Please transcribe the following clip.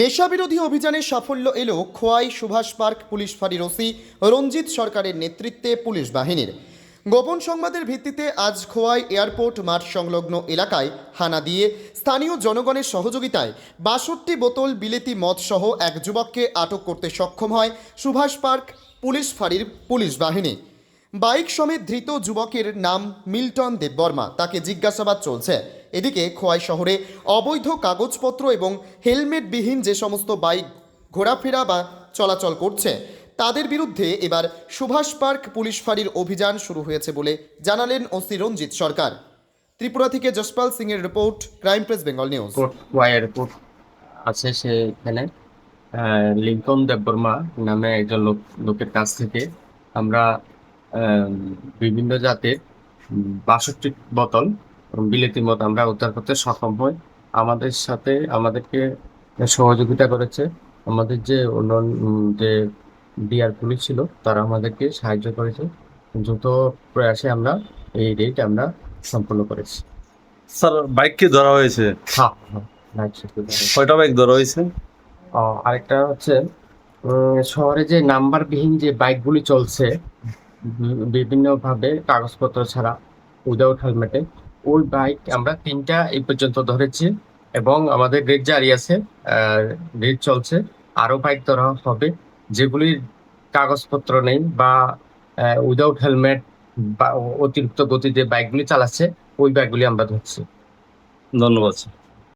নেশাবিরোধী অভিযানে সাফল্য এলো খোয়াই সুভাষ পার্ক পুলিশ ফাঁড়ির ওসি রঞ্জিত সরকারের নেতৃত্বে পুলিশ বাহিনীর। গোপন সংবাদের ভিত্তিতে আজ খোয়াই এয়ারপোর্ট মাঠ সংলগ্ন এলাকায় হানা দিয়ে স্থানীয় জনগণের সহযোগিতায় বাষট্টি বোতল বিলেতি মদ সহ এক যুবককে আটক করতে সক্ষম হয় সুভাষ পার্ক পুলিশ ফাঁড়ির পুলিশ বাহিনী। বাইক সমেত ধৃত যুবকের নাম মিল্টন দেববর্মা। তাকে জিজ্ঞাসাবাদ চলছে। এদিকে খোয়াই শহরে অবৈধ কাগজপত্র এবং হেলমেটবিহীন যে সমস্ত বাইক ঘোরাফেরা বা চলাচল করছে, তাদের বিরুদ্ধে এবার সুভাষ পার্ক পুলিশ ফাঁড়ির অভিযান শুরু হয়েছে বলে জানালেন ওসি রঞ্জিত সরকার। ত্রিপুরা থেকে যশপাল সিং এর report, crime press Bengal news. Airport Y airport আছে সেখানে লিঙ্কন দেববর্মা নামে একজন লোক, লোকের কাছ থেকে। আমরা বিভিন্ন জাতের বাষট্টি বোতল বিলেতি মদ আমরা উদ্ধার করতে সক্ষম হই। আমাদের সাথে আমাদেরকে সহযোগিতা করেছে। আমাদের যে অন্য যে ডিআর পুলিশ ছিল তারা আমাদেরকে সাহায্য করেছে। দ্রুত প্রয়াসে আমরা এই রেট আমরা সম্পন্ন করেছি। স্যার বাইক কি ধরা হয়েছে? হ্যাঁ হ্যাঁ। কয়টা বাইক ধরা হয়েছে? ও, আরেকটা হচ্ছে শহরে যে নাম্বারবিহীন যে বাইকগুলি চলছে বিভিন্ন ভাবে কাগজপত্র ছাড়া উইদাউট হেলমেটে। ওই বাইক আমরা তিনটা এই পর্যন্ত ধরেছি এবং আমাদের রেড জারি আছে রেট চলছে। আরও বাইক ধরা হবে। যেগুলির কাগজপত্র নেই বা উইদাউট হেলমেট বা অতিরিক্ত গতিতে বাইকগুলি চালাচ্ছে, ওই বাইকগুলি আমরা ধরছি। ধন্যবাদ